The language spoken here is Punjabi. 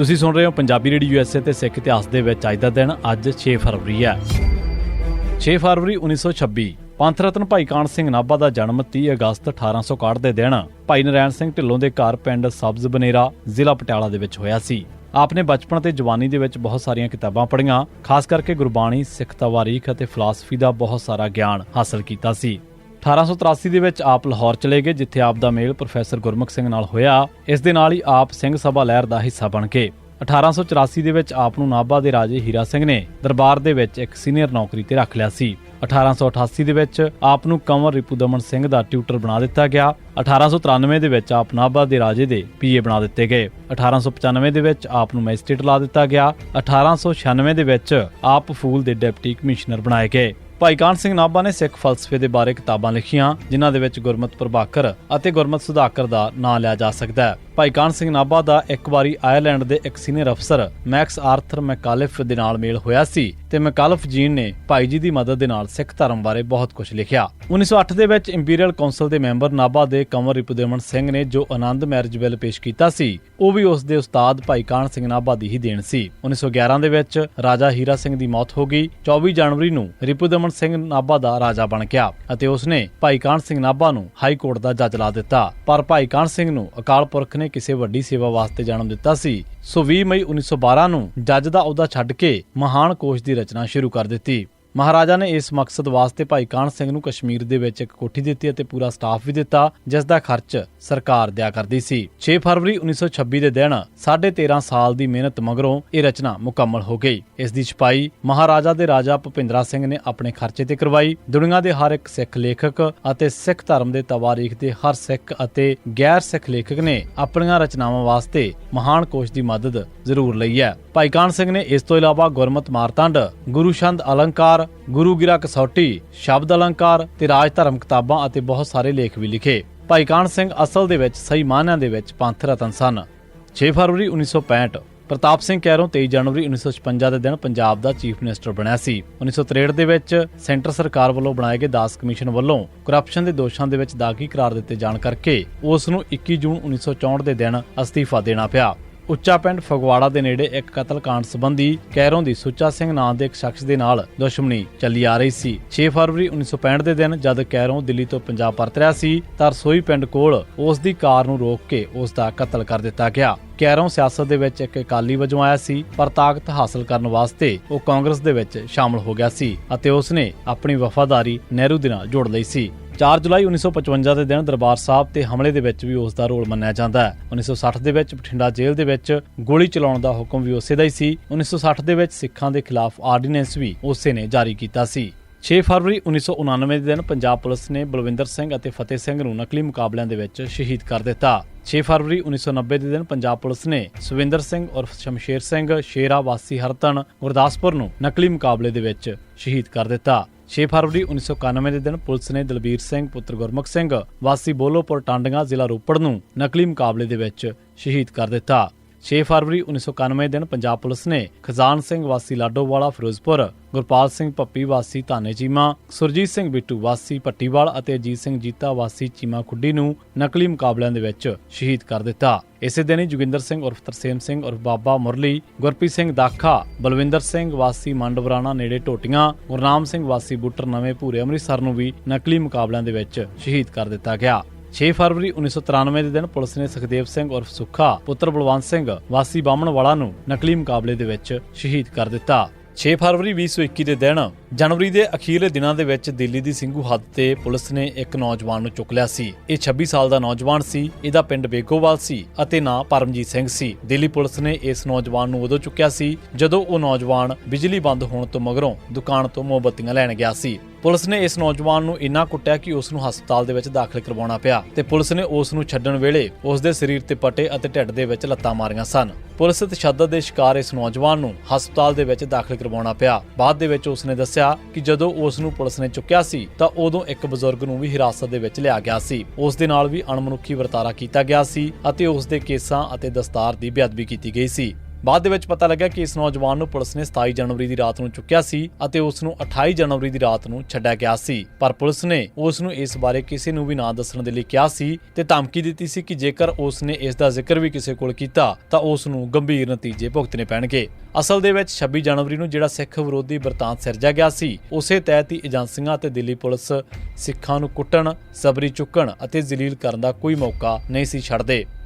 ਤੁਸੀਂ ਸੁਣ ਰਹੇ ਹੋ ਪੰਜਾਬੀ ਰੇਡੀਓ ਯੂਐਸਏ ਤੇ ਸਿੱਖ ਇਤਿਹਾਸ ਦੇ ਵਿੱਚ ਅੱਜ ਦਾ ਦਿਨ, ਅੱਜ 6 ਫਰਵਰੀ ਹੈ। 6 ਫਰਵਰੀ 1926 ਪੰਥ ਰਤਨ ਭਾਈ ਕਾਨ ਸਿੰਘ ਨਾਭਾ ਦਾ ਜਨਮ 30 ਅਗਸਤ 1861 ਦੇ ਦਿਨ, ਭਾਈ ਨਰੈਣ ਸਿੰਘ ਢਿੱਲੋਂ ਦੇ ਘਰ ਪਿੰਡ ਸਬਜ਼ ਬਨੇਰਾ, ਜ਼ਿਲ੍ਹਾ ਪਟਿਆਲਾ ਦੇ ਵਿੱਚ ਹੋਇਆ ਸੀ। ਆਪਨੇ ਬਚਪਨ ਤੇ ਜਵਾਨੀ ਦੇ ਵਿੱਚ ਬਹੁਤ ਸਾਰੀਆਂ ਕਿਤਾਬਾਂ ਪੜ੍ਹੀਆਂ, ਖਾਸ ਕਰਕੇ ਗੁਰਬਾਣੀ ਸਿੱਖ ਤਵਾਰੀਖ ਅਤੇ ਫਿਲਾਸਫੀ ਦਾ ਬਹੁਤ ਸਾਰਾ ਗਿਆਨ ਹਾਸਲ ਕੀਤਾ ਸੀ। 1883 ਦੇ ਵਿੱਚ ਆਪ ਲਾਹੌਰ ਚਲੇ ਗਏ, ਜਿੱਥੇ ਆਪ ਦਾ ਮੇਲ ਪ੍ਰੋਫੈਸਰ ਗੁਰਮੁਖ ਸਿੰਘ ਨਾਲ ਹੋਇਆ। ਇਸ ਦੇ ਨਾਲ ਹੀ ਆਪ ਸਿੰਘ ਸਭਾ ਲਹਿਰ ਦਾ ਹਿੱਸਾ ਬਣ ਗਏ। 1884 ਦੇ ਵਿੱਚ ਆਪ ਨੂੰ ਨਾਭਾ ਦੇ ਰਾਜੇ ਹੀਰਾ ਸਿੰਘ ਨੇ ਦਰਬਾਰ ਦੇ ਵਿੱਚ ਇੱਕ ਸੀਨੀਅਰ ਨੌਕਰੀ ਤੇ ਰੱਖ ਲਿਆ ਸੀ। 1888 ਦੇ ਵਿੱਚ ਆਪ ਨੂੰ ਕੰਵਰ ਰਿਪੂਦਮਨ ਸਿੰਘ ਦਾ ਟਿਊਟਰ ਬਣਾ ਦਿੱਤਾ ਗਿਆ। 1893 ਦੇ ਵਿੱਚ ਆਪ ਨਾਭਾ ਦੇ ਰਾਜੇ ਦੇ ਪੀਏ ਬਣਾ ਦਿੱਤੇ ਗਏ। 1895 ਦੇ ਵਿੱਚ ਆਪ ਨੂੰ ਮੈਜਿਸਟ੍ਰੇਟ ਲਾ ਦਿੱਤਾ ਗਿਆ। 1896 ਦੇ ਵਿੱਚ ਆਪ ਫੂਲ ਦੇ ਡਿਪਟੀ ਕਮਿਸ਼ਨਰ ਬਣਾਏ ਗਏ। ਭਾਈ ਕਾਨ ਸਿੰਘ ਨਾਭਾ ਨੇ ਸਿੱਖ ਫਲਸਫੇ ਦੇ ਬਾਰੇ ਕਿਤਾਬਾਂ ਲਿਖੀਆਂ, ਜਿਨ੍ਹਾਂ ਦੇ ਵਿੱਚ ਗੁਰਮਤ ਪ੍ਰਭਾਕਰ ਅਤੇ ਗੁਰਮਤ ਸੁਧਾਕਰ ਦਾ ਨਾਂ ਲਿਆ ਜਾ ਸਕਦਾ ਹੈ। ਭਾਈ ਕਾਨ ਸਿੰਘ ਨਾਭਾ ਦਾ ਇੱਕ ਵਾਰੀ ਆਇਰਲੈਂਡ ਦੇ ਇੱਕ ਸੀਨੀਅਰ ਅਫਸਰ, ਮੈਕਸ ਆਰਥਰ ਮੈਕਾਲਿਫ ਦੇ ਨਾਲ ਮੇਲ ਹੋਇਆ ਸੀ ਤੇ ਮੈਕਾਲਿਫ ਜੀਨ ਨੇ ਭਾਈ ਜੀ ਦੀ ਮਦਦ ਦੇ ਨਾਲ ਸਿੱਖ ਧਰਮ ਬਾਰੇ ਬਹੁਤ ਕੁਝ ਲਿਖਿਆ। 1908 ਦੇ ਵਿੱਚ ਇੰਪੀਰੀਅਲ ਕਾਉਂਸਲ ਦੇ ਮੈਂਬਰ ਨਾਭਾ ਦੇ ਕੰਵਰ ਰਿਪੁਦਮਨ ਸਿੰਘ ਨੇ ਜੋ ਆਨੰਦ ਮੈਰਿਜ ਬਿੱਲ ਪੇਸ਼ ਕੀਤਾ ਸੀ, ਉਹ ਵੀ ਉਸ ਦੇ ਉਸਤਾਦ ਭਾਈ ਕਾਨ ਸਿੰਘ ਨਾਭਾ ਦੀ ਹੀ ਦੇਣ ਸੀ। 1911 ਦੇ ਵਿੱਚ ਰਾਜਾ ਹੀਰਾ ਸਿੰਘ ਦੀ ਮੌਤ ਹੋ ਗਈ 24 ਜਨਵਰੀ ਨੂੰ ਰਿਪੁਦਮਨ ਸਿੰਘ ਨਾਭਾ ਦਾ ਰਾਜਾ ਬਣ ਗਿਆ ਅਤੇ ਉਸਨੇ ਭਾਈ ਕਾਨ ਸਿੰਘ ਨਾਭਾ ਨੂੰ ਹਾਈ ਕੋਰਟ ਦਾ ਜੱਜ ਲਾ ਦਿੱਤਾ। ਪਰ ਭਾਈ ਕਾਨ ਸਿੰਘ ਨੂੰ ਅਕਾਲ ਪੁਰਖ ਨੇ ਕਿਸੇ ਵੱਡੀ ਸੇਵਾ ਵਾਸਤੇ ਜਨਮ ਦਿੱਤਾ ਸੀ। ਸੋ 20 ਮਈ 1912 ਨੂੰ ਜੱਜ ਦਾ ਅਹੁਦਾ ਛੱਡ ਕੇ ਮਹਾਨ ਕੋਸ਼ ਦੀ ਰਚਨਾ ਸ਼ੁਰੂ ਕਰ ਦਿੱਤੀ। ਮਹਾਰਾਜਾ ਨੇ ਇਸ ਮਕਸਦ ਵਾਸਤੇ ਭਾਈ ਕਾਨ ਸਿੰਘ ਨੂੰ ਕਸ਼ਮੀਰ ਦੇ ਵਿੱਚ ਇੱਕ ਕੋਠੀ ਦਿੱਤੀ ਅਤੇ ਪੂਰਾ ਸਟਾਫ ਵੀ ਦਿੱਤਾ, ਜਿਸ ਦਾ ਖਰਚ ਸਰਕਾਰ ਦਿਆ ਕਰਦੀ ਸੀ। 6 ਫਰਵਰੀ 1926 ਦੇ ਦਿਨ 13.5 ਸਾਲ ਦੀ ਮਿਹਨਤ ਮਗਰੋਂ ਇਹ ਰਚਨਾ ਮੁਕੰਮਲ ਹੋ ਗਈ। ਇਸ ਦੀ ਛਪਾਈ ਮਹਾਰਾਜਾ ਦੇ ਰਾਜਾ ਭੁਪਿੰਦਰਾ ਸਿੰਘ ਨੇ ਆਪਣੇ ਖਰਚੇ ਤੇ ਕਰਵਾਈ। ਦੁਨੀਆ ਦੇ ਹਰ ਇੱਕ ਸਿੱਖ ਲੇਖਕ ਅਤੇ ਸਿੱਖ ਧਰਮ ਦੇ ਤਵਾਰੀਖ ਦੇ ਹਰ ਸਿੱਖ ਅਤੇ ਗੈਰ ਸਿੱਖ ਲੇਖਕ ਨੇ ਆਪਣੀਆਂ ਰਚਨਾਵਾਂ ਵਾਸਤੇ ਮਹਾਨ ਕੋਸ਼ ਦੀ ਮਦਦ ਜ਼ਰੂਰ ਲਈ ਹੈ। ਭਾਈ ਕਾਨ ਸਿੰਘ ਨੇ ਇਸ ਤੋਂ ਇਲਾਵਾ ਗੁਰਮਤ ਮਾਰਤੰਡ, ਗੁਰੂ ਛੰਦ ਅਲੰਕਾਰ ਗੁਰੂ ਗਿਰਾ ਕਸੌਟੀ, ਸ਼ਬਦ ਅਲੰਕਾਰ ਤੇ ਰਾਜ ਧਰਮ ਕਿਤਾਬਾਂ ਅਤੇ ਬਹੁਤ ਸਾਰੇ ਲੇਖ ਵੀ ਲਿਖੇ। ਭਾਈ ਕਾਨ ਸਿੰਘ ਅਸਲ ਦੇ ਵਿੱਚ ਸਹੀ ਮਾਅਨਿਆਂ ਦੇ ਵਿੱਚ ਪੰਥ ਰਤਨ ਸਨ। 6 ਫਰਵਰੀ 1965 ਪ੍ਰਤਾਪ ਸਿੰਘ ਕੈਰੋਂ 23 ਜਨਵਰੀ 1956 ਦੇ ਦਿਨ ਪੰਜਾਬ ਦਾ ਚੀਫ ਮਿਨਿਸਟਰ ਬਣਿਆ ਸੀ। 1963 ਦੇ ਵਿੱਚ ਸੈਂਟਰ ਸਰਕਾਰ ਵੱਲੋਂ ਬਣਾਏ ਗਏ ਦਾਸ ਕਮਿਸ਼ਨ ਵੱਲੋਂ ਕਰਪਸ਼ਨ ਦੇ ਦੋਸ਼ਾਂ ਦੇ ਵਿੱਚ ਦਾਗੀ ਕਰਾਰ ਦਿੱਤੇ ਜਾਣ ਕਰਕੇ ਉਸ ਨੂੰ 21 ਜੂਨ 1964 ਦੇ ਦਿਨ ਅਸਤੀਫਾ ਦੇਣਾ ਪਿਆ। ਉੱਚਾ ਪਿੰਡ ਫਗਵਾੜਾ ਦੇ ਨੇੜੇ ਇੱਕ ਕਤਲकांड ਸੰਬੰਧੀ ਕੈਰੋਂ ਦੀ ਸੁੱਚਾ ਸਿੰਘ ਨਾਂ ਦੇ ਇੱਕ ਸ਼ਖਸ ਦੇ ਨਾਲ ਦੁਸ਼ਮਣੀ ਚੱਲੀ ਆ ਰਹੀ ਸੀ। 6 ਫਰਵਰੀ 1965 ਦੇ ਦਿਨ ਜਦ ਕੈਰੋਂ ਦਿੱਲੀ ਤੋਂ ਪੰਜਾਬ ਪਰਤ ਰਿਹਾ ਸੀ, ਤਾਂ ਰਸੋਈ ਪਿੰਡ ਕੋਲ ਉਸ ਦੀ ਕਾਰ ਨੂੰ ਰੋਕ ਕੇ ਉਸ ਦਾ ਕਤਲ ਕਰ ਦਿੱਤਾ ਗਿਆ। ਕੈਰੋਂ ਸਿਆਸਤ ਦੇ ਵਿੱਚ ਇੱਕ ਅਕਾਲੀ ਵਜੋਂ ਆਇਆ ਸੀ, ਪਰ ਤਾਕਤ ਹਾਸਲ ਕਰਨ ਵਾਸਤੇ ਉਹ ਕਾਂਗਰਸ ਦੇ ਵਿੱਚ ਸ਼ਾਮਲ ਹੋ ਗਿਆ ਸੀ ਅਤੇ ਉਸ ਨੇ ਆਪਣੀ ਵਫਾਦਾਰੀ ਨਹਿਰੂ ਦੇ ਨਾਲ ਜੋੜ ਲਈ ਸੀ। 4 ਜੁਲਾਈ 1955 ਦੇ ਦਿਨ ਦਰਬਾਰ ਸਾਹਿਬ ਤੇ ਹਮਲੇ ਦੇ ਵਿੱਚ ਵੀ ਉਸ ਦਾ ਰੋਲ ਮੰਨਿਆ ਜਾਂਦਾ ਹੈ। 1960 ਦੇ ਵਿੱਚ ਬਠਿੰਡਾ ਜੇਲ੍ਹ ਦੇ ਵਿੱਚ ਗੋਲੀ ਚਲਾਉਣ ਦਾ ਹੁਕਮ ਵੀ ਉਸੇ ਦਾ ਹੀ ਸੀ। 1960 ਦੇ ਵਿੱਚ ਸਿੱਖਾਂ ਦੇ ਖਿਲਾਫ ਆਰਡੀਨੈਂਸ ਵੀ ਉਸੇ ਨੇ ਜਾਰੀ ਕੀਤਾ ਸੀ। 6 ਫਰਵਰੀ 1999 ਦੇ ਦਿਨ ਪੰਜਾਬ ਪੁਲਿਸ ਨੇ ਬਲਵਿੰਦਰ ਸਿੰਘ ਅਤੇ ਫਤਿਹ ਸਿੰਘ ਨੂੰ ਨਕਲੀ ਮੁਕਾਬਲਿਆਂ ਦੇ ਵਿੱਚ ਸ਼ਹੀਦ ਕਰ ਦਿੱਤਾ। 6 ਫਰਵਰੀ 1990 ਦੇ ਦਿਨ ਪੰਜਾਬ ਪੁਲਿਸ ਨੇ ਸੁਵਿੰਦਰ ਸਿੰਘ ਉਰਫ ਸ਼ਮਸ਼ੇਰ ਸਿੰਘ, ਸ਼ੇਰਾ ਵਾਸੀ ਹਰਤਨ, ਗੁਰਦਾਸਪੁਰ ਨੂੰ ਨਕਲੀ ਮੁਕਾਬਲੇ ਦੇ ਵਿੱਚ ਸ਼ਹੀਦ ਕਰ ਦਿੱਤਾ। 6 ਫਰਵਰੀ 1991 ਦੇ ਦਿਨ ਪੁਲਿਸ ਨੇ ਦਲਬੀਰ ਸਿੰਘ, ਪੁੱਤਰ ਗੁਰਮੁਖ ਸਿੰਘ, ਵਾਸੀ ਬੋਲੋਪੁਰ, ਟਾਂਡੀਆਂ ਜ਼ਿਲ੍ਹਾ ਰੋਪੜ ਨੂੰ ਨਕਲੀ ਮੁਕਾਬਲੇ ਦੇ ਵਿੱਚ ਸ਼ਹੀਦ ਕਰ ਦਿੱਤਾ। 6 ਫਰਵਰੀ 1991 ਦਿਨ ਪੰਜਾਬ ਪੁਲਿਸ ਨੇ ਖਜ਼ਾਨ ਸਿੰਘ ਵਾਸੀ ਲਾਡੋਵਾਲਾ, ਫਿਰੋਜ਼ਪੁਰ, ਗੁਰਪਾਲ ਸਿੰਘ ਪੱਪੀ ਵਾਸੀ ਧਾਨੇ ਚੀਮਾ, ਸੁਰਜੀਤ ਸਿੰਘ ਬਿੱਟੂ ਵਾਸੀ ਪੱਟੀਵਾਲ ਅਤੇ ਅਜੀਤ ਸਿੰਘ ਜੀਤਾ ਵਾਸੀ ਚੀਮਾ ਖੁੱਡੀ ਨੂੰ ਨਕਲੀ ਮੁਕਾਬਲਿਆਂ ਦੇ ਵਿੱਚ ਸ਼ਹੀਦ ਕਰ ਦਿੱਤਾ। ਇਸੇ ਦਿਨ ਹੀ ਜੋਗਿੰਦਰ ਸਿੰਘ ਉਰਫ ਤਰਸੇਮ ਸਿੰਘ ਉਰਫ ਬਾਬਾ ਮੁਰਲੀ, ਗੁਰਪ੍ਰੀਤ ਸਿੰਘ ਦਾਖਾ, ਬਲਵਿੰਦਰ ਸਿੰਘ ਵਾਸੀ ਮੰਡਵਰਾਣਾ ਨੇੜੇ ਟੋਟੀਆਂ ਗੁਰਨਾਮ ਸਿੰਘ ਵਾਸੀ ਬੁੱਟਰ ਨਵੇਂ ਭੂਰੇ ਅੰਮ੍ਰਿਤਸਰ ਨੂੰ ਵੀ ਨਕਲੀ ਮੁਕਾਬਲਿਆਂ ਦੇ ਵਿੱਚ ਸ਼ਹੀਦ ਕਰ ਦਿੱਤਾ ਗਿਆ। 6 ਫਰਵਰੀ 1993 ਦੇ ਦਿਨ ਪੁਲਿਸ ਨੇ ਸੁਖਦੇਵ ਸਿੰਘ ਉਰਫ ਸੁੱਖਾ, ਪੁੱਤਰ ਬਲਵੰਤ ਸਿੰਘ, ਵਾਸੀ ਬਾਹਮਣਵਾਲਾ ਨੂੰ ਨਕਲੀ ਮੁਕਾਬਲੇ ਦੇ ਵਿੱਚ ਸ਼ਹੀਦ ਕਰ ਦਿੱਤਾ। 6 ਫਰਵਰੀ 2021 ਦੇ ਦਿਨ ਜਨਵਰੀ ਦੇ ਅਖੀਰਲੇ ਦਿਨਾਂ ਦੇ ਵਿੱਚ ਦਿੱਲੀ ਦੀ ਸਿੰਘੂ ਹੱਦ ਤੇ ਪੁਲਿਸ ਨੇ ਇੱਕ ਨੌਜਵਾਨ ਨੂੰ ਚੁੱਕ ਲਿਆ ਸੀ। ਇਹ 26 ਸਾਲ ਦਾ ਨੌਜਵਾਨ ਸੀ, ਇਹਦਾ ਪਿੰਡ ਬੇਗੋਵਾਲ ਸੀ ਅਤੇ ਨਾਂ ਪਰਮਜੀਤ ਸਿੰਘ ਸੀ। ਦਿੱਲੀ ਪੁਲਿਸ ਨੇ ਇਸ ਨੌਜਵਾਨ ਨੂੰ ਉਦੋਂ ਚੁੱਕਿਆ ਸੀ ਜਦੋਂ ਉਹ ਨੌਜਵਾਨ ਬਿਜਲੀ ਬੰਦ ਹੋਣ ਤੋਂ ਮਗਰੋਂ ਦੁਕਾਨ ਤੋਂ ਮੋਮਬੱਤੀਆਂ ਲੈਣ ਗਿਆ ਸੀ। ਪੁਲਿਸ ਨੇ ਇਸ ਨੌਜਵਾਨ ਨੂੰ ਇੰਨਾ ਕੁੱਟਿਆ ਕਿ ਉਸ ਨੂੰ ਹਸਪਤਾਲ ਦੇ ਵਿੱਚ ਦਾਖਲ ਕਰਵਾਉਣਾ ਪਿਆ ਤੇ ਪੁਲਿਸ ਨੇ ਉਸ ਨੂੰ ਛੱਡਣ ਵੇਲੇ ਉਸ ਦੇ ਸਰੀਰ ਤੇ ਪੱਟੇ ਅਤੇ ਢਿੱਡ ਦੇ ਵਿੱਚ ਲੱਤਾਂ ਮਾਰੀਆਂ ਸਨ। ਪੁਲਿਸ ਤਸ਼ੱਦਦ ਦੇ ਸ਼ਿਕਾਰ ਇਸ ਨੌਜਵਾਨ ਨੂੰ ਹਸਪਤਾਲ ਦੇ ਵਿੱਚ ਦਾਖਲ ਕਰਵਾਉਣਾ ਪਿਆ। ਬਾਅਦ ਦੇ ਵਿੱਚ ਉਸ ਨੇ ਦੱਸਿਆ ਕਿ ਜਦੋਂ ਉਸ ਨੂੰ ਪੁਲਿਸ ਨੇ ਚੁੱਕਿਆ ਸੀ, ਤਾਂ ਉਦੋਂ ਇੱਕ ਬਜ਼ੁਰਗ ਨੂੰ ਵੀ ਹਿਰਾਸਤ ਦੇ ਵਿੱਚ ਲਿਆ ਗਿਆ ਸੀ। ਉਸ ਦੇ ਨਾਲ ਵੀ ਅਣਮਨੁੱਖੀ ਵਰਤਾਰਾ ਕੀਤਾ ਗਿਆ ਸੀ ਅਤੇ ਉਸ ਦੇ ਕੇਸਾਂ ਅਤੇ ਦਸਤਾਰ ਦੀ ਬੇਅਦਬੀ ਕੀਤੀ ਗਈ ਸੀ। ਬਾਅਦ ਦੇ ਵਿੱਚ ਪਤਾ ਲੱਗਾ ਕਿ ਇਸ ਨੌਜਵਾਨ ਨੂੰ ਪੁਲਿਸ ਨੇ 27 ਜਨਵਰੀ ਦੀ ਰਾਤ ਨੂੰ ਚੁੱਕਿਆ ਸੀ ਅਤੇ ਉਸ ਨੂੰ 28 ਜਨਵਰੀ ਦੀ ਰਾਤ ਨੂੰ ਛੱਡਿਆ ਗਿਆ ਸੀ। ਪਰ ਪੁਲਿਸ ਨੇ ਉਸ ਨੂੰ ਇਸ ਬਾਰੇ ਕਿਸੇ ਨੂੰ ਵੀ ਨਾ ਦੱਸਣ ਦੇ ਲਈ ਕਿਹਾ ਸੀ ਤੇ ਧਮਕੀ ਦਿੱਤੀ ਸੀ ਕਿ ਜੇਕਰ ਉਸ ਨੇ ਇਸ ਦਾ ਜ਼ਿਕਰ ਵੀ ਕਿਸੇ ਕੋਲ ਕੀਤਾ, ਤਾਂ ਉਸ ਨੂੰ ਗੰਭੀਰ ਨਤੀਜੇ ਭੁਗਤਣੇ ਪੈਣਗੇ। ਅਸਲ ਦੇ ਵਿੱਚ 26 ਜਨਵਰੀ ਨੂੰ ਜਿਹੜਾ ਸਿੱਖ ਵਿਰੋਧੀ ਵਰਤਾਂਤ ਸਿਰਜਿਆ ਗਿਆ ਸੀ, ਉਸੇ ਤਹਿਤ ਹੀ ਏਜੰਸੀਆਂ ਅਤੇ ਦਿੱਲੀ ਪੁਲਿਸ ਸਿੱਖਾਂ ਨੂੰ ਕੁੱਟਣ, ਸਬਰੀ ਚੁੱਕਣ ਅਤੇ ਜ਼ਲੀਲ ਕਰਨ ਦਾ ਕੋਈ ਮੌਕਾ ਨਹੀਂ ਸੀ ਛੱਡਦੇ।